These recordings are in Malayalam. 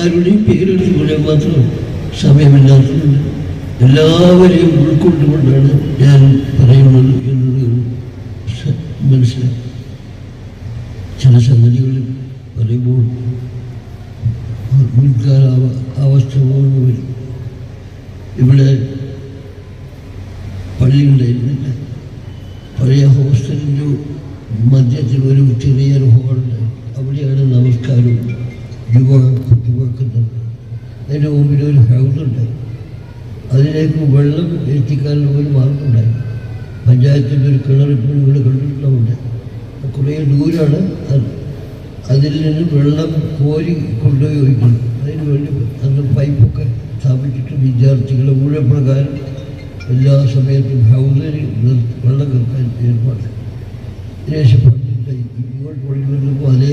ആരുടെയും പേരെടുത്ത് പറയാൻ മാത്രം സമയമില്ലാത്തതുകൊണ്ട് എല്ലാവരെയും ഉൾക്കൊണ്ടുകൊണ്ടാണ് ഞാൻ പറയുന്നത് എന്നത് സ- മനസ്സിലാക്കി ചില സംഗതികൾ പറയുമ്പോൾ മുൻകാല അവ- അവസ്ഥ ഓർമ്മ വരും ഇവിടെ പള്ളി ഉണ്ടായിരുന്നില്ല പഴയ ഹോസ്റ്റലിന്റെ മധ്യത്തിൽ ഒരു ചെറിയൊരു ഹോളുണ്ട് അവിടെയാണ് നമസ്കാരവും യുവ യുവാക്കുന്നത് അതിന്റെ മുമ്പിൽ ഒരു ഹൗസുണ്ട് അതിലേക്ക് വെള്ളം എത്തിക്കാനുള്ള ഒരു മാർഗമുണ്ടായി പഞ്ചായത്തിന്റെ ഒരു കിണറിപ്പോൾ നിങ്ങൾ കണ്ടിട്ടുണ്ടാവില്ല കുറേ ദൂരമാണ് അത്. അതിൽ നിന്ന് വെള്ളം കോരി കൊണ്ടുപോയി ഒഴിക്കണം അതിന് വേണ്ടി അന്ന് പൈപ്പൊക്കെ സ്ഥാപിച്ചിട്ട് വിദ്യാർത്ഥികളെ ഊഴപ്രകാരം എല്ലാ സമയത്തും ഹൗസിൽ വെള്ളം കേൾക്കാൻ ഏർപ്പാട്. ഇങ്ങോട്ട് പള്ളി വന്നപ്പോൾ അതേ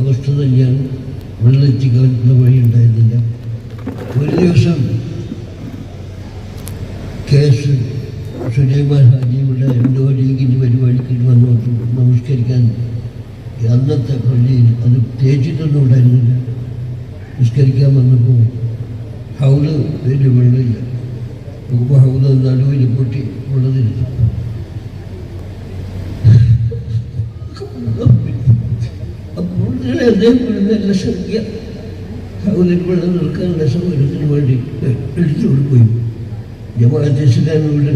അവസ്ഥ തന്നെയാണ് വെള്ളം എത്തിക്കാനുള്ള വഴി ഉണ്ടായിരുന്നില്ല ഒരു ദിവസം കേസ് സുലൈമാൻ ഹാജിയുടെ എന്തോ ലീഗിന്റെ പരിപാടിക്ക് വന്നു നമസ്കരിക്കാൻ അന്നത്തെ പള്ളിയിൽ അത് തേച്ചിട്ടൊന്നും ഉണ്ടായിരുന്നില്ല നിസ്കരിക്കാൻ വന്നപ്പോൾ ഹൗൽ വലിയ വെള്ളമില്ല നോക്കുമ്പോൾ ഹൗൽ നടുവിൽ പൊട്ടി വെള്ളത്തില്ല അപ്പോൾ അദ്ദേഹം നല്ല ശ്രദ്ധിക്കുക ഹൗലിൽ വെള്ളം നിൽക്കാനുള്ള സൗകര്യത്തിന് വേണ്ടി എടുത്തു കൊടുക്കുകയും ജമാഅത്ത് ഇസ്ലാമിയോട്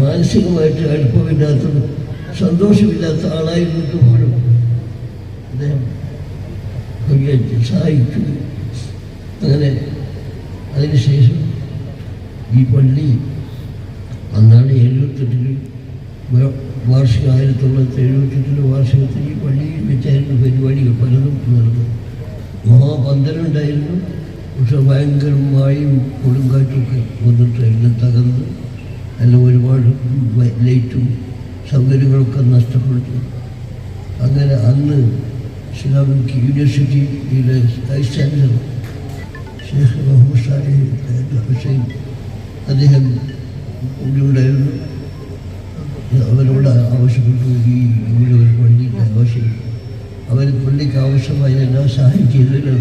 മാനസികമായിട്ട് അടുപ്പമില്ലാത്തത് സന്തോഷമില്ലാത്ത ആളായിരുന്നിട്ട് പോലും അദ്ദേഹം കവിയാറ്റി സഹായിച്ചു. അങ്ങനെ അതിനുശേഷം ഈ പള്ളി അന്നാണ് എഴുപത്തെട്ടിൽ വാർഷിക ആയിരത്തി തൊള്ളായിരത്തി എഴുപത്തെട്ടിന്റെ വാർഷികത്തിൽ ഈ പള്ളിയിൽ വെച്ചായിരുന്നു പരിപാടികൾ പലതും നടന്നത്. മഹാപന്തലുണ്ടായിരുന്നു പക്ഷെ ഭയങ്കര മഴയും വന്നിട്ട് എല്ലാം തകർന്ന് എല്ലാം ഒരുപാട് ലൈറ്റും സൗകര്യങ്ങളൊക്കെ നഷ്ടപ്പെട്ടു. അങ്ങനെ അന്ന് ഇസ്ലാമിക് യൂണിവേഴ്സിറ്റിയിലെ വൈസ് ചാൻസലർ ഷേഖ് മുഹമ്മദ് സാലിഹ് ഹുസൈൻ അദ്ദേഹം ഉണ്ടായിരുന്നു അവരോട് ആവശ്യപ്പെട്ടു. ഈ ഇവിടെ ഒരു പള്ളിയുടെ ആവശ്യം. അവർ പള്ളിക്ക് ആവശ്യമായ എല്ലാ സഹായം ചെയ്തതിനും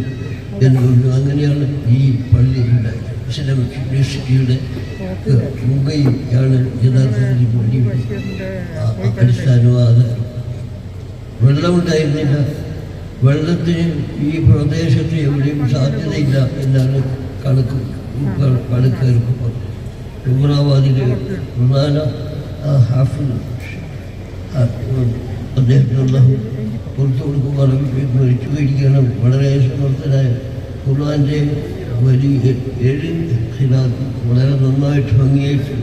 എന്നുകൊണ്ട് അങ്ങനെയാണ് ഈ പള്ളി ഉണ്ടായത്? ഇസ്ലാമിക് യൂണിവേഴ്സിറ്റിയുടെ ഇയാൾ യഥാർത്ഥത്തിൽ ഈ പള്ളിയുടെ ആ- ആ അടിസ്ഥാനവും വെള്ളമുണ്ടായിരുന്നില്ല. വെള്ളത്തിന് ഈ പ്രദേശത്ത് എവിടെയും സാധ്യതയില്ല എന്നാണ് കണക്ക് കണക്കേർക്ക് ഉമറാബാദിലെ പ്രധാന ആ ഹാഫിൽ അദ്ദേഹത്തിനുള്ള പുറത്തു കൊടുക്കുമ്പോൾ മരിച്ചു കഴിക്കണം വളരെ സമർത്ഥനായ ഖുർആന്റെ വലിയ ഏഴ് ഖിലാത്ത് വളരെ നന്നായിട്ട് ഭംഗിയായിട്ട്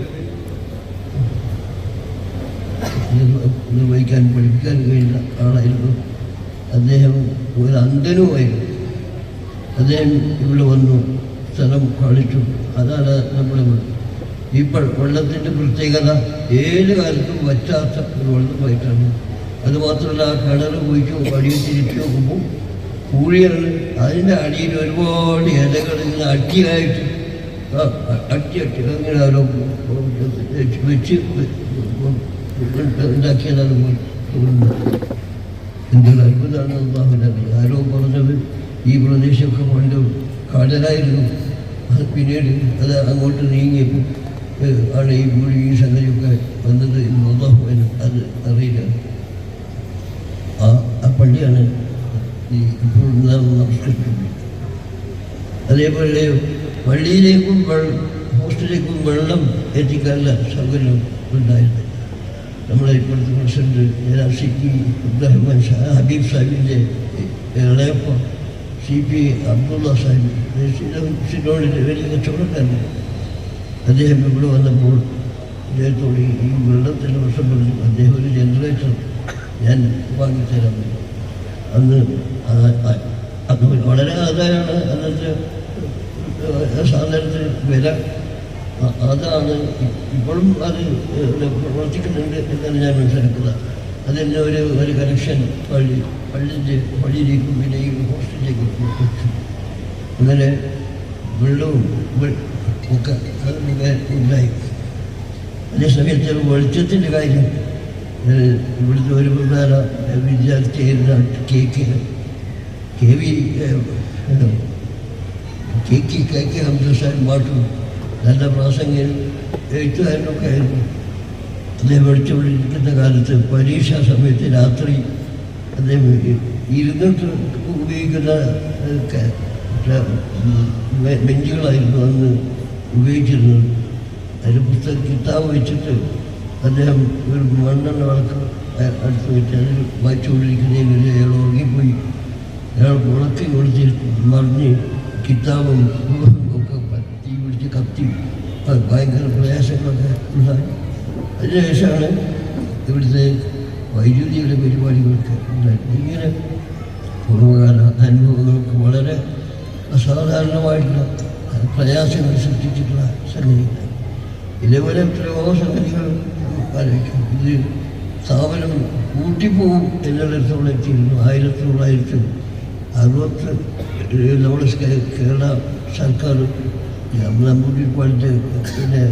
നിർവഹിക്കാൻ പഠിപ്പിക്കാൻ കഴിയുന്ന ആളായിരുന്നു അദ്ദേഹം. ഒരു അന്ധനുമായിരുന്നു. അദ്ദേഹം ഇവിടെ വന്നു സ്ഥലം കാണിച്ചു. അതാണ് നമ്മുടെ ഇപ്പോൾ വെള്ളത്തിന്റെ പ്രത്യേകത. ഏത് കാലത്തും വറ്റാത്ത ഒരു വെള്ളമായിട്ടാണ്. അതുമാത്രമല്ല ആ കിണർ പോയിട്ട് അടിയിൽ തിരിച്ചു നോക്കുമ്പോൾ കൂഴിയാണ് അതിന്റെ അടിയിൽ ഒരുപാട് ഇലകൾ ഇങ്ങനെ അട്ടിയായിട്ട്. അട്ടി അട്ടി. അങ്ങനെ ആരോ വെച്ച് ഉണ്ടാക്കിയതാണ് എന്തൊരു അത്ഭുതമാണ് അറിയാം ആരോ പറഞ്ഞത് ഈ പ്രദേശമൊക്കെ പണ്ട് കടലായിരുന്നു. അത് പിന്നീട് അത് അങ്ങോട്ട് നീങ്ങിയപ്പോൾ ആണ് ഈ പൂഴി ഈ സംഗതിയൊക്കെ വന്നത് എന്ന് അള്ളാഹുവിന് അത് അറിയില്ല ആ ആ പള്ളിയാണ് ഈ ഇപ്പോൾ നാം നമസ്കരിക്കുന്നത് അതേപോലെ പള്ളിയിലേക്കും വെള്ളം ഹോസ്റ്റലിലേക്കും വെള്ളം എത്തിക്കാനുള്ള സൗകര്യം ഉണ്ടായിരുന്നു. നമ്മളെ ഇപ്പോഴത്തെ പ്രസിഡന്റ് പി അബ്ദുറഹ്മാൻ ഹബീബ് സാഹിബിന്റെ ഇളയപ്പ സി പി അബ്ദുള്ള സാഹിബ് സിനോടിന്റെ വലിയ കച്ചവടക്കാരൻ. അദ്ദേഹം ഇവിടെ വന്നപ്പോൾ അദ്ദേഹത്തോട് ഈ വെള്ളത്തിന്റെ പ്രശ്നം പറഞ്ഞു അദ്ദേഹം ഒരു ജനറേറ്റർ. ഞാൻ വാങ്ങിത്തരാൻ അന്ന് അത് വളരെ ആദായമാണ് ഏഹ്, സാധനത്തിന് വില. അതാണ് ഇപ്പോഴും അത് പ്രവർത്തിക്കുന്നുണ്ട് എന്നാണ് ഞാൻ മനസ്സിലാക്കുന്നത്. അതിന്റെ ഒരു ഒരു കണക്ഷൻ പള്ളി പള്ളിന്റെ പള്ളിയിലേക്കും പിന്നെ ഈ ഹോസ്റ്റലിലേക്കും കൊടുക്കും അങ്ങനെ വെള്ളവും ഒക്കെ ഉണ്ടായി അതേസമയത്ത് വെളിച്ചത്തിന്റെ കാര്യം ഇവിടുത്തെ ഒരു പ്രധാന വിദ്യാർത്ഥിയായിരുന്ന K K K V K K K K പാട്ടും. നല്ല പ്രാസംഗ എഴുത്തുകാരനൊക്കെ ആയിരുന്നു. അദ്ദേഹം പഠിച്ചുകൊണ്ടിരിക്കുന്ന കാലത്ത് പരീക്ഷാ സമയത്ത് രാത്രി അദ്ദേഹം ഇരുന്നിട്ട് ഉപയോഗിക്കുന്ന ബെഞ്ചുകളായിരുന്നു അന്ന് ഉപയോഗിച്ചിരുന്നത്. അതിന് പുസ്തകം കിതാബ് വെച്ചിട്ട് അദ്ദേഹം ഒരു മണ്ണെണ്ണ വിളക്ക് അടുത്ത് വെച്ച് അതിൽ വായിച്ചുകൊണ്ടിരിക്കുന്നതിൽ അയാൾ ഉറങ്ങിപ്പോയി. അയാൾ ഉണക്കി കൊടുത്ത് മറിഞ്ഞ് കിതാബും ഒക്കെ തീ പിടിച്ച് കത്തി. ഭയങ്കര പ്രയാസങ്ങളൊക്കെ ഉണ്ടായി. അതിനുശേഷമാണ് ഇവിടുത്തെ വൈദ്യുതിയുടെ പരിപാടികളൊക്കെ ഉണ്ടായത്. ഇങ്ങനെ പൂർവകാല അനുഭവങ്ങൾക്ക് വളരെ അസാധാരണമായിട്ടുള്ള പ്രയാസങ്ങൾ സൃഷ്ടിച്ചിട്ടുള്ള സംഗതികൾ ഇതേപോലെ എത്രയോ സംഗതികൾ ആലോചിക്കും. ഇത് സ്ഥാപനം കൂട്ടിപ്പോവും എന്നിടത്തോളം എത്തിയിരുന്നു. ആയിരത്തി തൊള്ളായിരത്തി അറുപത്തി നമ്മുടെ കേരള സർക്കാർ നമ്പൂതിരിപ്പാടിന്റെ പിന്നെ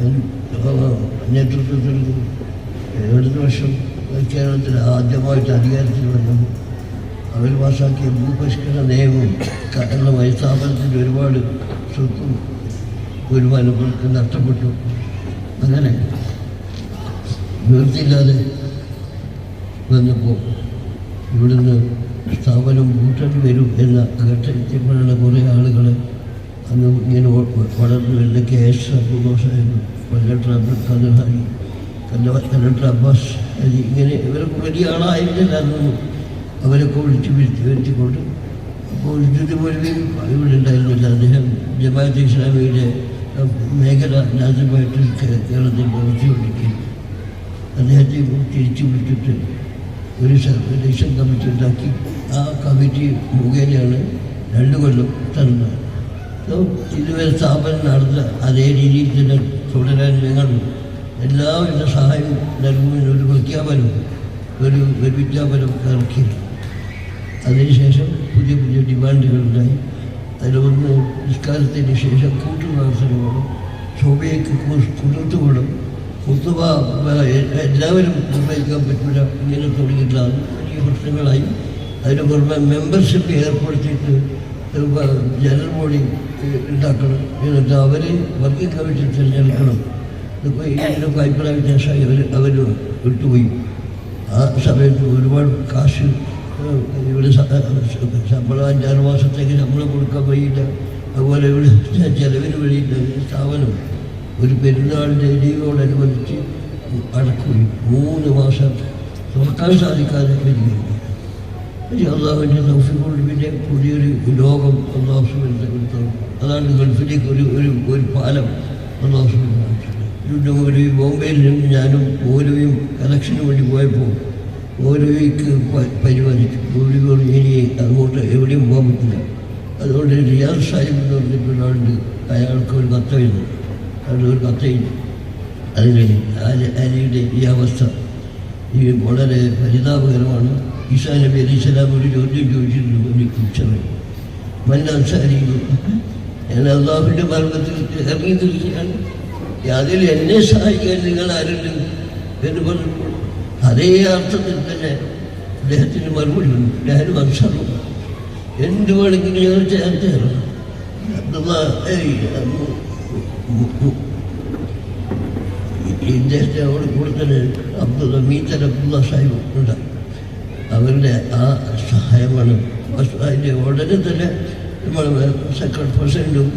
ഏഹ്, നേതൃത്വത്തിൽ ഇടത് വർഷം കേരളത്തിൽ ആദ്യമായിട്ട് അധികാരത്തിൽ വന്നു. അവർ പാസാക്കിയ ഭൂപരിഷ്കരണ നിയമം കാരണമായി സ്ഥാപനത്തിന്റെ ഒരുപാട് സ്വത്തും വരുമാനങ്ങൾക്ക് നഷ്ടപ്പെട്ടു. അങ്ങനെ നിവൃത്തിയില്ലാതെ വന്നപ്പോൾ ഇവിടുന്ന് സ്ഥാപനം കൂട്ടേണ്ടി വരും എന്ന ഘട്ടത്തിൽപ്പെടാനുള്ള കുറേ ആളുകൾ അന്ന് ഇങ്ങനെ വളർന്നു വരുന്ന കെ എസ് അബ്ദുൽ സാഹിബ് കല്ലട്ടർ ഹാജി കല്ലട്ടർ അബ്ബാസ് ഇങ്ങനെ ഇവരൊക്കെ വലിയ ആളായിരുന്നില്ല അന്നൊന്നും അവരൊക്കെ ഒഴിച്ചു വിളിച്ച് വരുത്തിക്കൊണ്ട് അപ്പോൾ ഇതുപോലെയും ഇവിടെ ഉണ്ടായിരുന്നില്ല അദ്ദേഹം ജമാഅത്ത് ഇസ്ലാമിയുടെ മേഖല രാജ്യമായിട്ട് കേരളത്തിൽ പ്രവർത്തിച്ചുകൊണ്ടിരിക്കുന്നു അദ്ദേഹത്തെ തിരിച്ചു വിളിച്ചിട്ട് ഒരു ലക്ഷം കമ്മിറ്റി ഉണ്ടാക്കി. ആ കമ്മിറ്റി മുഖേനയാണ് രണ്ട് കൊല്ലം തരുന്നത് സോ ഇതുവരെ സ്ഥാപനം നടന്ന അതേ രീതിയിൽ തന്നെ തുടരാൻ ഞങ്ങൾ എല്ലാവിധ സഹായവും നൽകുമെന്ന് ഒരു പ്രഖ്യാപനം ഒരു വിജ്ഞാപനം ഇറക്കി അതിനുശേഷം പുതിയ പുതിയ ഡിമാൻഡുകളുണ്ടായി അതിലൊന്ന് നിസ്കാരത്തിന് ശേഷം കൂട്ടുപ്രവർത്തനം വേണം ശോഭയ്ക്ക് കുതിർത്തുകൊള്ളും കുത്തുവ എല്ലാവരും നിർവഹിക്കാൻ പറ്റില്ല ഇങ്ങനെ തുടങ്ങിയിട്ടുള്ള വലിയ പ്രശ്നങ്ങളായി. അതിന് പുറമെ മെമ്പർഷിപ്പ് ഏർപ്പെടുത്തിയിട്ട് ജനറൽ ബോഡി ഉണ്ടാക്കണം. എന്നിട്ട് അവർ വർക്കിംഗ് കമ്മിറ്റി തിരഞ്ഞെടുക്കണം. ഇതിപ്പോൾ ഇതിനൊക്കെ അഭിപ്രായ വ്യത്യാസമായി അവർ അവർ വിട്ടുപോയി. ആ സമയത്ത് ഒരുപാട് കാശ് ഇവിടെ ശമ്പളം അഞ്ചാറ് മാസത്തേക്ക് ശമ്പളം കൊടുക്കാൻ വഴിയില്ല അതുപോലെ ഇവിടെ ചിലവിന് വഴിയില്ല സ്ഥാപനം ഒരു പെരുന്നാളിന്റെ ലീവോടനുബന്ധിച്ച് അടക്കുകയും മൂന്ന് മാസം തുറക്കാൻ സാധിക്കാതെ വരികയും അള്ളാഹുവിന്റെ തൗഫിക്കൊണ്ട് പിന്നെ പുതിയൊരു ലോകം അള്ളാഹു സുബിന്റെ കൊടുത്തു അതാണ് ഗൾഫിലേക്ക് ഒരു ഒരു ഒരു പാലം അള്ളാഹു ഒരു ബോംബെയിൽ നിന്ന് ഞാനും ഓരോയും കലക്ഷന് വേണ്ടി പോയപ്പോൾ ഓരോയ്ക്ക് പരിപാലിച്ചു ഓരോ ഇനി അങ്ങോട്ട് എവിടെയും പോകാൻ പറ്റില്ല അതുകൊണ്ട് റിയാസ് സാഹിബ് എന്ന് പറഞ്ഞിട്ടുണ്ട് അയാൾക്ക് ഒരു കത്തെഴുതും അയാളുടെ ഒരു കത്തെഴുതി അതിന് അലി അലിയുടെ ഈ അവസ്ഥ. ഈ വളരെ പരിതാപകരമാണ്. ഈസാ നബി അലി സ്വലാം ഒരു ചോദ്യം ചോദിച്ചിരുന്നു ഒരു കുറിച്ചവൻ മല്ലാൻസാരിയും ഞാൻ അള്ളാഹുവിന്റെ മാർഗത്തിൽ ഇറങ്ങി തിരിക്കുകയാണ് അതിൽ എന്നെ സഹായിക്കാൻ നിങ്ങൾ ആരുണ്ട്? എന്ന് പറഞ്ഞപ്പോൾ അതേ അർത്ഥത്തിൽ തന്നെ അദ്ദേഹത്തിന് മറുപടി വന്നു. ഞാനും വംശം എന്ത് വേണമെങ്കിലും ഞങ്ങൾ ചേർത്ത് മു- ഇദ്ദേഹത്തെ അവിടെ കൂടുതൽ അബ്ദുള്ള മീത്തൽ അബ്ദുള്ള സാഹിബ് ഉണ്ട് അവരുടെ ആ സഹായമാണ്. അതിന്റെ ഉടനെ തന്നെ നമ്മൾ സെക്രട്ടറി പ്രസിഡന്റും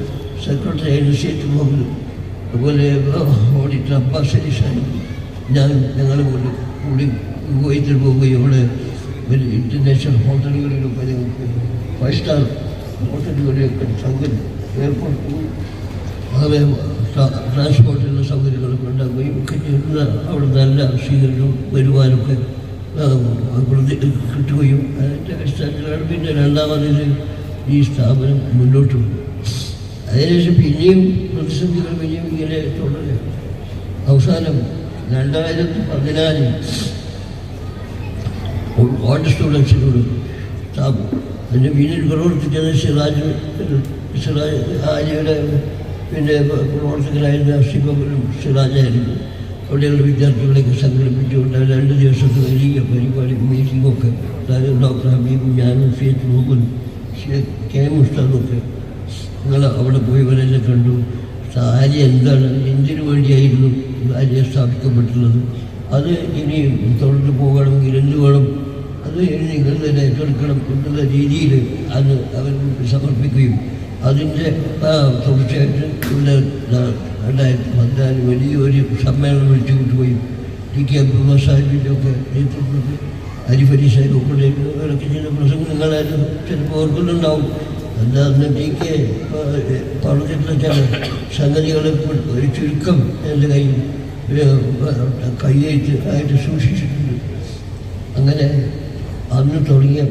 സെക്രട്ടറി അനുസരിച്ച് പോകുന്നു അതുപോലെ ഓഡിറ്റർ അബ്ബാസ് അലി സാഹിബ് ഞാൻ ഞങ്ങൾ കൂടി കൂടി കുവൈത്തിൽ പോവുകയും അവിടെ ഒരു ഇന്റർനാഷണൽ ഹോട്ടലുകളിലൊക്കെ ഞങ്ങൾക്ക് ഫൈവ് സ്റ്റാർ ഹോട്ടലുകളിലൊക്കെ സൗകര്യം ഏർപ്പാട് പോയി അതുപോലെ ട്രാൻസ്പോർട്ടിനുള്ള സൗകര്യങ്ങളൊക്കെ ഉണ്ടാക്കുകയും ഒക്കെ ചെയ്യുന്ന അവിടെ നല്ല സ്വീകരണവും വരുവാനൊക്കെ കിട്ടുകയും അതിന്റെ അടിസ്ഥാനത്തിലാണ് പിന്നെ രണ്ടാമതിൽ ഈ സ്ഥാപനം മുന്നോട്ട് പോകും അതിനുശേഷം പിന്നെയും പ്രതിസന്ധികൾ പിന്നെയും ഇങ്ങനെ തുടരുകയാണ്. അവസാനം രണ്ടായിരത്തി പതിനാലിൽ സ്റ്റുഡൻസിനോട് സ്ഥാപനം. അതിന്റെ പിന്നിൽ പ്രവർത്തിച്ചത് സിറാജ് സിറാജ് ആര്യയുടെ പിന്നെ പ്രവർത്തകരായിരുന്ന ശിവപുരം സിറാജായിരുന്നു അവിടെയുള്ള വിദ്യാർത്ഥികളെയൊക്കെ സംഘടിപ്പിച്ചുകൊണ്ട് രണ്ട് ദിവസത്തെ വലിയ പരിപാടി മീറ്റിങ്ങൊക്കെ അതായത് ഡോക്ടർ ഹബീബും ഞാനും ഷേഖ് മുഹമ്മദ് ഷേഖ് കെ. മുസ്താദൊക്കെ ഞങ്ങൾ അവിടെ പോയി പോയവരെല്ലാം കണ്ടു. സാരി എന്താണ്? എന്തിനു വേണ്ടിയായിരുന്നു സാരിയെ സ്ഥാപിക്കപ്പെട്ടുള്ളത് അത് ഇനി തുടർന്ന് പോകണമെങ്കിൽ എന്ത് വേണം? അത് ഇനി നിങ്ങൾ തന്നെ ഏറ്റെടുക്കണം എന്നുള്ള രീതിയിൽ അത് അവർ സമർപ്പിക്കുകയും അതിന്റെ തുടർച്ചയായിട്ട് ഇവിടെ രണ്ടായിരത്തി പതിനാല് വലിയൊരു സമ്മേളനം വിളിച്ചു കൊണ്ടുപോയി ടി കെ അബ്ദുള്ള സാഹിബിന്റെ ഒക്കെ നേതൃത്വത്തിൽ അരിഫലി സാഹിബ് ഒക്കെ അവരൊക്കെ ചില പ്രസംഗങ്ങളായിരുന്നു. ചിലപ്പോൾ ഓർക്കുന്നുണ്ടാവും. എന്താന്ന് ടി കെ പറഞ്ഞിട്ടുള്ള ചില സംഗതികളെ ഒരു ചുരുക്കം എന്റെ കയ്യിൽ കയ്യേറ്റ് ആയിട്ട് സൂക്ഷിച്ചിട്ടുണ്ട്. അങ്ങനെ അന്ന് തുടങ്ങിയ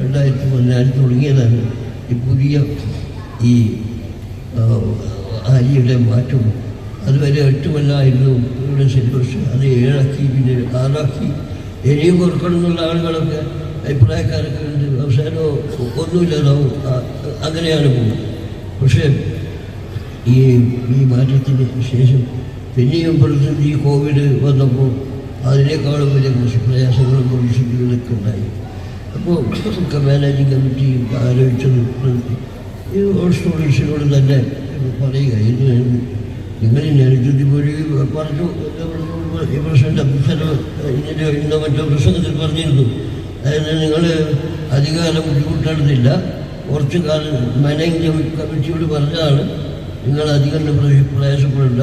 രണ്ടായിരത്തി പതിനാല് തുടങ്ങിയതാണ് ഈ പുതിയ ഈ അരിയുടെ മാറ്റം. അതുവരെ എട്ട് കൊല്ലമായിരുന്നു ഇവിടെ സിലബസ് അത് ഏഴാക്കി പിന്നെ ആറാക്കി. ഇനിയും കൊടുക്കണം എന്നുള്ള ആളുകളൊക്കെ അഭിപ്രായക്കാരൊക്കെ ഉണ്ട്. അവസാനം ഒന്നുമില്ലാതാവും. അങ്ങനെയാണ് പോകുന്നത്. പക്ഷേ ഈ ഈ മാറ്റത്തിന് ശേഷം പിന്നെയും പ്രതിസന്ധി ഈ കോവിഡ് വന്നപ്പോൾ അതിനേക്കാളും വലിയ കുറച്ച് പ്രയാസങ്ങളും പ്രതിസന്ധികളൊക്കെ ഉണ്ടായി. അപ്പോൾ മാനേജിംഗ് മാനേജിങ് കമ്മിറ്റി ആലോചിച്ചത് ഈ സ്റ്റുഡൻസിനോട് തന്നെ പറയുക ഇത് നിങ്ങൾ നെരുതി പോയി പറഞ്ഞു ഈ പ്രസിഡന്റ് ഇങ്ങനെ ഇന്നോ മറ്റോ പ്രസംഗത്തിൽ പറഞ്ഞിരുന്നു. അതായത് നിങ്ങൾ അധികാരം ബുദ്ധിമുട്ടെടുത്തില്ല കുറച്ച് കാലം മാനേജിങ് കമ്മിറ്റിയോട് പറഞ്ഞാണ് നിങ്ങൾ അധികം പ്രയ- പ്രയാസപ്പെടേണ്ട.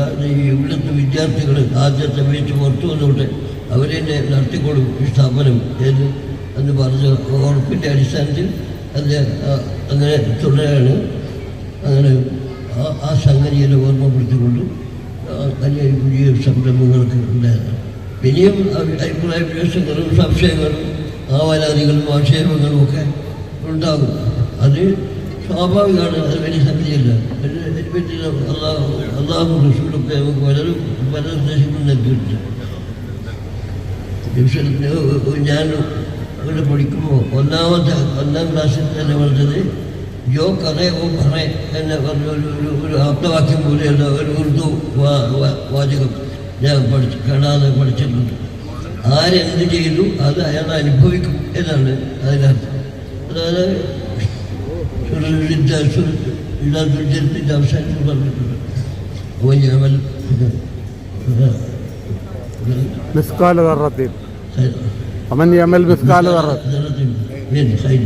ഇവിടുത്തെ വിദ്യാർത്ഥികൾ ആദ്യത്തെ വീഴ്ച പുറത്തു വന്നോട്ടെ അവരെന്നെ നടത്തിക്കൊള്ളും ഈ സ്ഥാപനം എന്ന് പറഞ്ഞ ഉറപ്പിന്റെ അടിസ്ഥാനത്തിൽ അത് അങ്ങനെ തുടരാണ് അങ്ങനെ ആ- സംഗതിയെ ഓർമ്മപ്പെടുത്തിക്കൊണ്ട് വലിയ പുതിയ സംരംഭങ്ങളൊക്കെ ഉണ്ടായിരുന്നു പിന്നെയും അഭി- അഭിപ്രായ വ്യത്യാസങ്ങളും സംശയങ്ങളും ആവാലാദികളും ആക്ഷേപങ്ങളും ഒക്കെ ഉണ്ടാകും. അത് സ്വാഭാവികമാണ് അത് വലിയ സംഗതിയല്ല. അതിനെപ്പറ്റി അള്ളാഹു അള്ളാഹു റസൂലൊക്കെ നമുക്ക് പലരും പല നിർദ്ദേശങ്ങളും നൽകിയിട്ടുണ്ട്. ഞാൻ അങ്ങനെ പഠിക്കുമ്പോൾ ഒന്നാമത്തെ ഒന്നാം ക്ലാസ്സിൽ തന്നെ പറഞ്ഞത് യോ കറേ ഓ പറേ എന്നെ പറഞ്ഞ ഒരു ആപ്തവാക്യം പോലെയുള്ള ഒരു ഉറുദു വാചകം ഞാൻ പഠിച്ചു കാണാതെ പഠിച്ചിട്ടുണ്ട്. ആരെന്ത് ചെയ്തു അത് അയാൾ അനുഭവിക്കും എന്നാണ് അതിനർത്ഥം. അതായത് ഇല്ലാത്ത അവസാനത്തിൽ പറഞ്ഞിട്ടുണ്ട്. അപ്പോൾ ഞാൻ നിസ്കാലത്തിൽ ومن يعمل مثقال ذرة من خير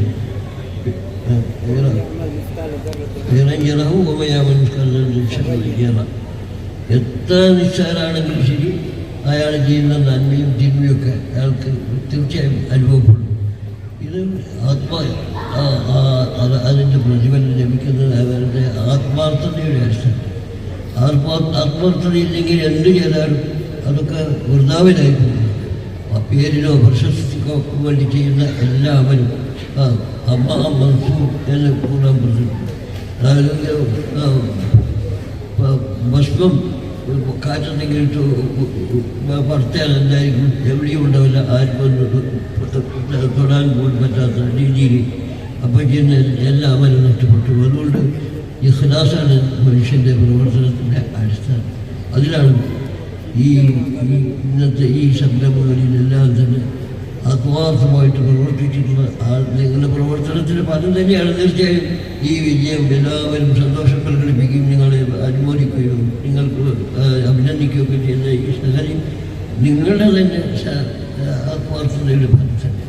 خيرا يره ومن يعمل مثقال ذرة شرا يره എത്ര നിസ്സാരാണെങ്കിലും ശരി അയാൾ ചെയ്യുന്ന നന്മയും തിന്മയൊക്കെ അയാൾക്ക് തീർച്ചയായും അനുഭവപ്പെടും ഇത് ആത്മാ ആ- ആ- അത് അതിൻ്റെ പ്രതിഫലം ലഭിക്കുന്നത് അവരുടെ ആത്മാർത്ഥതയുടെ അടിസ്ഥാനം ആത്മാ ആത്മാർത്ഥതയില്ലെങ്കിൽ എന്ത് ചെയ്താലും അതൊക്കെ വൃതാവിനായി പോകും ആ പേരിനോ പ്രശസ്തിക്കോ വേണ്ടി ചെയ്യുന്ന എല്ലാവരും ആ അമ്മ മൻസൂർ എന്ന് കൂടാൻ പറഞ്ഞിട്ടുണ്ട് അതായത് ആ, ആ, ഭസ്മം കാറ്റുണ്ടെങ്കിൽ ഇട്ട് പറത്തിയാൽ എന്തായിരിക്കും എവിടെയും ഉണ്ടാവില്ല ആർക്കും ഒന്ന് തൊടാൻ പോലും പറ്റാത്ത രീതിയിൽ അപ്പം ചെയ്യുന്ന എല്ലാ അമലും നഷ്ടപ്പെട്ടു അതുകൊണ്ട് ഇഖ്ലാസാണ് മനുഷ്യന്റെ പ്രവർത്തനത്തിന്റെ അടിസ്ഥാനം അതിലാണ് ഈ ഇന്നത്തെ ഈ സംരംഭങ്ങളിലെല്ലാം തന്നെ ആത്മാർത്ഥമായിട്ട് പ്രവർത്തിച്ചിട്ടുള്ള നിങ്ങളുടെ പ്രവർത്തനത്തിന് ഫലം തന്നെയാണ് തീർച്ചയായും ഈ വിജയം. എല്ലാവരും സന്തോഷം പ്രകടിപ്പിക്കുകയും നിങ്ങളെ അനുമോദിക്കുകയും നിങ്ങൾക്ക് അഭിനന്ദിക്കുകയൊക്കെ ചെയ്യുന്ന ഈ സംഗതി നിങ്ങളുടെ തന്നെ ആത്മാർത്ഥതയുടെ ഫലം തന്നെ.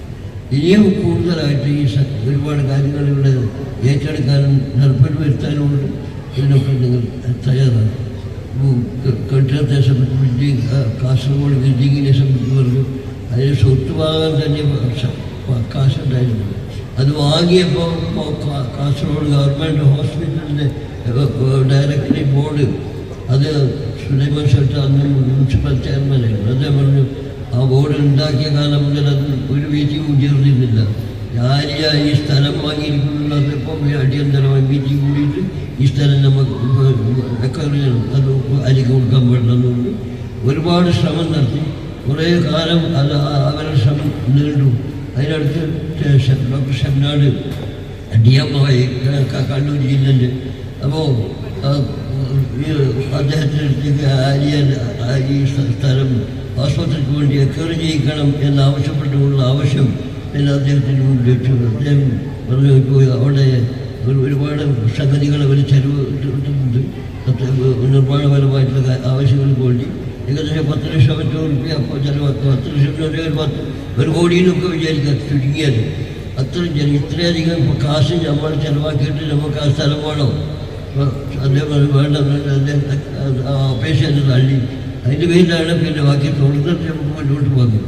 ഇനിയും കൂടുതലായിട്ട് ഈ ഒരുപാട് കാര്യങ്ങൾ ഇവിടെ ഏറ്റെടുക്കാനും നടപ്പിൽ വരുത്താനുമുണ്ട്. ഇതിനൊക്കെ നിങ്ങൾ തയ്യാറാണ് കെട്ടിടത്തെ സംബന്ധിച്ച് കാസർഗോഡ് ബിൽഡിങ്ങിനെ സംബന്ധിച്ച് പറഞ്ഞു. അതിന് സ്വത്ത് വാങ്ങാൻ തന്നെ കാശുണ്ടായിരുന്നു. അത് വാങ്ങിയപ്പോൾ കാസർഗോഡ് ഗവൺമെന്റ് ഹോസ്പിറ്റലിന്റെ ഡയറക്ടറി ബോർഡ് അത് സുലൈമാൻ ഷെട്ട് അന്ന് മുനിസിപ്പൽ ചെയർമാനായിരുന്നു. അതേ പറഞ്ഞു ആ ബോർഡ് ഉണ്ടാക്കിയ കാലം മുതൽ അത് ഒരു മീറ്റിംഗും ചേർന്നിരുന്നില്ല. ആര്യ ഈ സ്ഥലം വാങ്ങിയിരിക്കുന്നുള്ളപ്പോൾ അടിയന്തരമായി മീറ്റിംഗ് കൂടിയിട്ട് ഈ സ്ഥലം നമുക്ക് എക്കറി അത് അരിക്ക് കൊടുക്കാൻ പറ്റുന്നുണ്ട് ഒരുപാട് ശ്രമം നടത്തി. കുറേ കാലം അത് അവരുടെ ശ്രമം നീണ്ടു. അതിനടുത്ത് ഡോക്ടർ ഷംനാട് ഡി എം ആയി കണ്ണൂർ ജില്ലന്റെ അപ്പോൾ അദ്ദേഹത്തിന്റെ അടുത്തേക്ക് ആര്യ ഈ സ്ഥലം ആസ്പത്രിക്ക് വേണ്ടി എക്കറി ചെയ്യിക്കണം എന്നാവശ്യപ്പെട്ടുകൊണ്ടുള്ള ആവശ്യം പിന്നെ അദ്ദേഹത്തിന് മുന്നിൽ അദ്ദേഹം പറഞ്ഞു പോയി അവിടെ ഒരുപാട് സംഗതികൾ അവർ ചെലവ് ഇട്ടിട്ടുണ്ട്. അത് നിർമ്മാണപരമായിട്ടുള്ള ആവശ്യങ്ങൾക്ക് വേണ്ടി ഏകദേശം പത്ത് ലക്ഷം മറ്റോ റുപ്യ അപ്പോൾ ചിലവാക്കുക പത്ത് ലക്ഷം രൂപ ഒരു പത്ത് ഒരു കോടിയിലൊക്കെ വിചാരിക്കുക ചുരുങ്ങിയാൽ അത്രയും ജന ഇത്രയധികം കാശ് നമ്മൾ ചിലവാക്കിയിട്ട് നമുക്ക് ആ സ്ഥലം വേണോ? അദ്ദേഹം വേണ്ട അപേക്ഷ തള്ളി. അതിന്റെ പേരിലാണ് പിന്നെ ബാക്കി തുടർന്നിട്ട് നമുക്ക് മുന്നോട്ട് പോകുന്നത്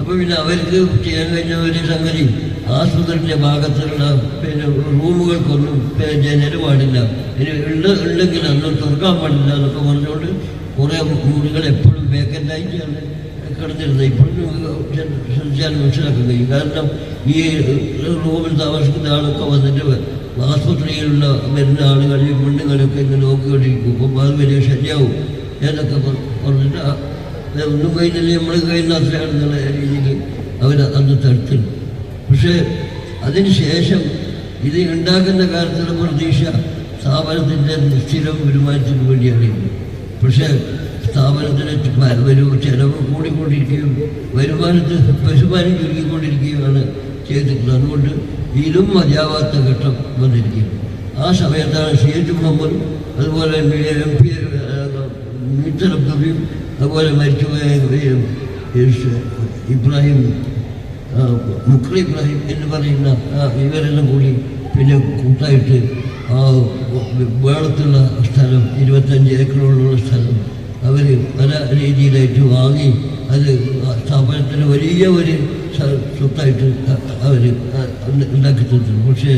അപ്പോൾ പിന്നെ അവർക്ക് ചെയ്യാൻ കഴിഞ്ഞ ഒരു സംഗതി ആസ്പത്രിയുടെ ഭാഗത്തുള്ള പിന്നെ ജനൽ പാടില്ല. ഇനി ഉള്ള ഉണ്ടെങ്കിൽ അന്ന് തുറക്കാൻ പാടില്ല എന്നൊക്കെ പറഞ്ഞുകൊണ്ട് കുറേ മുറികൾ എപ്പോഴും വേക്കന്റായിട്ടാണ് കിടന്നിരുന്നത്. ഇപ്പോഴും ശ്രദ്ധിച്ചാൽ മനസ്സിലാക്കാൻ കാരണം ഈ റൂമിൽ താമസിക്കുന്ന ആളൊക്കെ വന്നിട്ട് ആസ്പത്രിയിലുള്ള വരുന്ന ആളുകളെയും പെണ്ണുങ്ങളെയൊക്കെ ഇങ്ങനെ നോക്കിക്കൊണ്ടിരിക്കും. അപ്പം അത് വലിയ ശല്യാവും എന്നൊക്കെ പറ- പറഞ്ഞിട്ട് ഒന്നും കഴിഞ്ഞില്ലേ നമ്മൾ കഴിയുന്ന അത്രയാണെന്നുള്ള രീതിയിൽ അവർ അന്ന് തടുത്തിരുന്നു പക്ഷേ അതിന് ശേഷം ഇത് ഉണ്ടാക്കുന്ന കാര്യത്തിലുള്ള പ്രതീക്ഷ സ്ഥാപനത്തിന്റെ നിശ്ചിത വരുമാനത്തിന് വേണ്ടിയാണ്. പക്ഷേ സ്ഥാപനത്തിന് വ- ഒരു ചെലവ് കൂടിക്കൊണ്ടിരിക്കുകയും വരുമാനത്തിൽ പശുമാനം ചുരുക്കിക്കൊണ്ടിരിക്കുകയാണ് ചെയ്തിട്ടുള്ളത് അതുകൊണ്ട് ഇതിലും മതിയാവാത്ത ഘട്ടം വന്നിരിക്കുന്നു ആ സമയത്താണ് സി എച്ച് മുഹമ്മദ് അതുപോലെ എം പി മീറ്റർ അബ്ദുബിയും അതുപോലെ മരിച്ചുപോയ ഇബ്രാഹിം മുക്രി ഇബ്രാഹിം എന്ന് പറയുന്ന ഇവരെല്ലാം കൂടി പിന്നെ കൂട്ടായിട്ട് ആ വേളത്തുള്ള സ്ഥലം ഇരുപത്തഞ്ച് ഏക്കറോളമുള്ള സ്ഥലം അവർ പല രീതിയിലായിട്ട് വാങ്ങി അത് സ്ഥാപനത്തിന് വലിയ ഒരു സ്വത്തായിട്ട് അവർ ഉണ്ടാക്കി തന്നിട്ടുണ്ട്. പക്ഷേ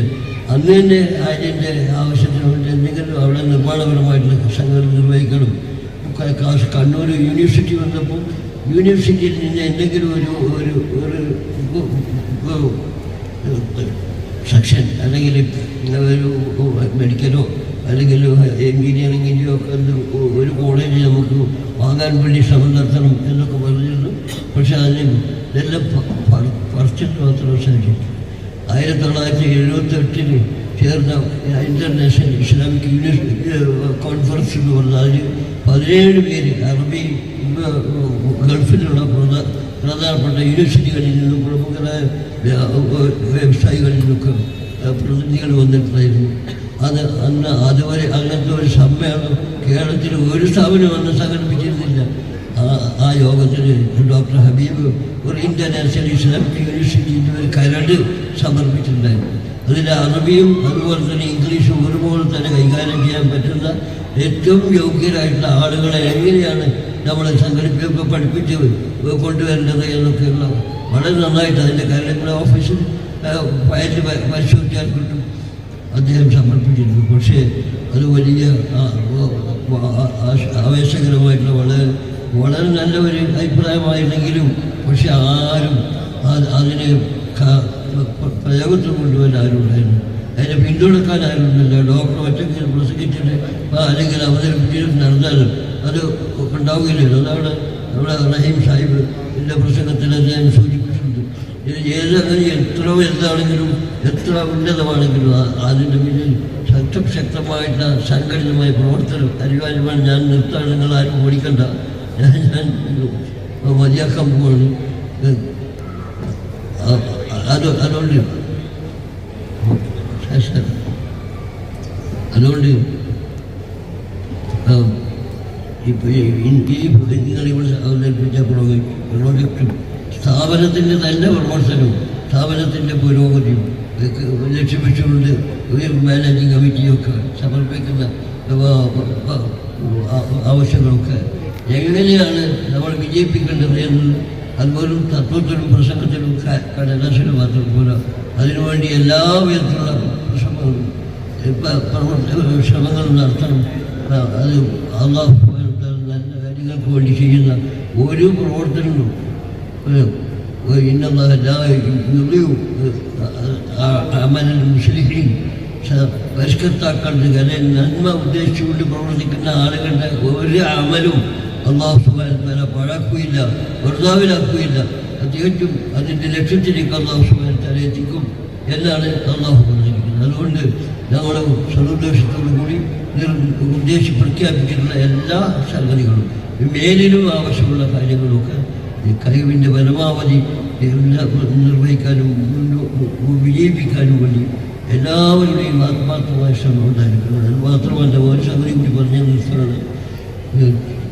അന്ന് തന്നെ അതിന്റെ ആവശ്യത്തിന് വേണ്ടി എന്തെങ്കിലും അവിടെ നിർമ്മാണപരമായിട്ടുള്ള സംഘടന നിർവഹിക്കണം. കണ്ണൂർ യൂണിവേഴ്സിറ്റി വന്നപ്പോൾ യൂണിവേഴ്സിറ്റിയിൽ നിന്ന് എന്തെങ്കിലും ഒരു ഒരു ഒരു സെക്ഷൻ അല്ലെങ്കിൽ ഒരു മെഡിക്കലോ അല്ലെങ്കിൽ എഞ്ചിനീയറിങ്ങിന്റെയോ ഒരു കോളേജ് നമുക്ക് വാങ്ങാൻ വേണ്ടി ശ്രമം നടത്തണം എന്നൊക്കെ പറഞ്ഞിരുന്നു. പക്ഷേ അതിന് പ- പറിച്ചിട്ട് മാത്രം സാധിച്ചു ആയിരത്തി തൊള്ളായിരത്തി എഴുപത്തി എട്ടിന് ചേർന്ന ഇന്റർനാഷണൽ ഇസ്ലാമിക് കോൺഫറൻസ് എന്ന് പറഞ്ഞാൽ പതിനേഴ് പേര് അറബി ഗൾഫിലുള്ള പ്രധാ- പ്രധാനപ്പെട്ട യൂണിവേഴ്സിറ്റികളിൽ നിന്നും പ്രമുഖരായ വ്യ- വ്യവസായികളിൽ നിന്നൊക്കെ പ്രതിനിധികൾ വന്നിട്ടുണ്ടായിരുന്നു. അത് അന്ന് അതുവരെ അങ്ങനത്തെ ഒരു സമ്മേളനം കേരളത്തിൽ ഒരു സ്ഥാപനം അന്ന് സംഘടിപ്പിച്ചിരുന്നില്ല. ആ യോഗത്തിൽ ഡോക്ടർ ഹബീബ് ഒരു ഇന്റർനാഷണൽ ഇസ്ലാമിക് യൂണിവേഴ്സിറ്റിന്റെ ഒരു കരട് സമർപ്പിച്ചിട്ടുണ്ടായിരുന്നു. അതിൽ അറബിയും അതുപോലെ തന്നെ ഇംഗ്ലീഷും ഒരുപോലെ തന്നെ കൈകാര്യം ചെയ്യാൻ പറ്റുന്ന ഏറ്റവും യോഗ്യരായിട്ടുള്ള ആളുകളെ എങ്ങനെയാണ് നമ്മളെ സംഘടിപ്പിക്കുക പഠിപ്പിച്ച് കൊണ്ടുവരേണ്ടത് എന്നൊക്കെയുള്ള വളരെ നന്നായിട്ട് അതിന്റെ കാര്യങ്ങൾ ഓഫീസിൽ ഫയറ്റ് പരിശോധിച്ചാൽ കിട്ടും. അദ്ദേഹം സമർപ്പിച്ചിരുന്നു. പക്ഷേ അത് വലിയ ആവേശകരമായിട്ടുള്ള വളരെ വളരെ നല്ല ഒരു അഭിപ്രായമായിരുന്നെങ്കിലും പക്ഷെ ആരും അതിനെ പ്രയോഗത്തിൽ കൊണ്ടുവരാൻ ആരുണ്ടായിരുന്നു അതിനെ പിന്തുണക്കാൻ ആരുമില്ല ഡോക്ടർ ഒറ്റയ്ക്ക് പ്രസംഗിച്ചിട്ട് അല്ലെങ്കിൽ അവതരിപ്പിച്ചിട്ട് നടന്നാലും അത് ഉണ്ടാവുകയില്ലല്ലോ അതാണ് നമ്മുടെ റഹീം സാഹിബ് എന്റെ പ്രസംഗത്തിൽ ഞാൻ സൂചിപ്പിച്ചിട്ടുണ്ട് ഇത് ഏത് അങ്ങനെ എത്ര എന്താണെങ്കിലും എത്ര ഉന്നതമാണെങ്കിലും അതിന്റെ പിന്നിൽ ശക്ത ശക്തമായിട്ട് സംഘടിതമായ പ്രവർത്തനം അനിവാര്യമാണ് ഞാൻ നിർത്താൻ നിങ്ങൾ ആരും ഓടിക്കണ്ട ഞാൻ ഞാൻ മതിയാക്കാൻ അത് അതുകൊണ്ട് അതുകൊണ്ട് ഈ നിങ്ങളിവിടെ അവതരിപ്പിച്ച പ്രോജക്റ്റ് സ്ഥാപനത്തിന്റെ തന്നെ പ്രവർത്തനവും സ്ഥാപനത്തിന്റെ പുരോഗതിയും ലക്ഷ്യം വെച്ചുകൊണ്ട് മാനേജിങ് കമ്മിറ്റിയൊക്കെ സമർപ്പിക്കുന്ന ആവശ്യങ്ങളൊക്കെ എങ്ങനെയാണ് നമ്മൾ വിജയിപ്പിക്കേണ്ടത് എന്ന് അതുപോലും തത്വത്തിലും പ്രസംഗത്തിലും കടലാസിലും മാത്രം പോലെ അതിനുവേണ്ടി എല്ലാ വിധത്തിലുള്ള ശ്രമങ്ങളും പ്രവർത്തന ശ്രമങ്ങൾ നടത്തണം. അത് അള്ളാഹു നല്ല കാര്യങ്ങൾക്ക് വേണ്ടി ചെയ്യുന്ന ഒരു പ്രവർത്തനങ്ങളും. ഒരു- ഒരു ഇന്ന അല്ലാഹ ലാ യുളിഉ ആ- അമലൽ മുസ്ലിഹീൻ സ- പരിഷ്കർത്താക്കളുടെ അല്ലെങ്കിൽ നന്മ ഉദ്ദേശിച്ചുകൊണ്ട് പ്രവർത്തിക്കുന്ന ആളുകളുടെ ഒരു അമലും അള്ളാഹു സുബാനത്താല പാഴാക്കുകയില്ല വെറുതാവിലാക്കുകയില്ല. തികച്ചും അതിന്റെ ലക്ഷ്യത്തിലേക്ക് അള്ളാഹു തആല എത്തിക്കും എന്നാണ് അള്ളാഹു പറഞ്ഞിരിക്കുന്നത്. അതുകൊണ്ട് ഞങ്ങളുടെ സദുദ്ദേശത്തോടു കൂടി ഉദ്ദേശി പ്രഖ്യാപിച്ചിട്ടുള്ള എല്ലാ സംഗതികളും മേലിലും ആവശ്യമുള്ള കാര്യങ്ങളൊക്കെ കഴിവിന്റെ പരമാവധി നിർവഹിക്കാനും വിജയിപ്പിക്കാനും വേണ്ടി എല്ലാവരുടെയും ആത്മാർത്ഥമായ ശ്രമം ഉണ്ടായിരിക്കുന്നത് അത് മാത്രമല്ല ഒരു സംഗതി കൂടി പറഞ്ഞു നിർത്തുന്നത്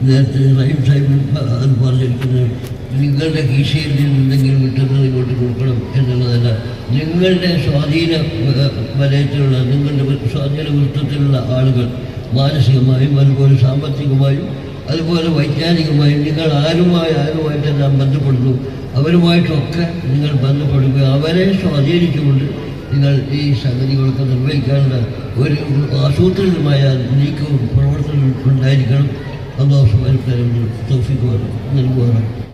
നേരത്തെ റഹീം സാഹിബ് അത് പറഞ്ഞിരിക്കുന്നത് നിങ്ങളുടെ കീശയിൽ നിന്ന് എന്തെങ്കിലും കിട്ടുന്നത് ഇങ്ങോട്ട് കൊടുക്കണം എന്നുള്ളതല്ല. നിങ്ങളുടെ സ്വാധീന വലയത്തിലുള്ള നിങ്ങളുടെ സ്വാധീന വൃത്തത്തിലുള്ള ആളുകൾ മാനസികമായും അതുപോലെ സാമ്പത്തികമായും അതുപോലെ വൈജ്ഞാനികമായും നിങ്ങൾ ആരുമായി ആരുമായിട്ടെല്ലാം ബന്ധപ്പെടുന്നു. അവരുമായിട്ടൊക്കെ നിങ്ങൾ ബന്ധപ്പെടുക. അവരെ സ്വാധീനിച്ചുകൊണ്ട് നിങ്ങൾ ഈ സംഗതികളൊക്കെ നിർവഹിക്കാനുള്ള ഒരു ആസൂത്രിതമായ നീക്കവും പ്രവർത്തനവും ഉണ്ടായിരിക്കണം. അള്ളാഹു സുബാൻ തൗഫിക്ക് നൽകുവാനാണ്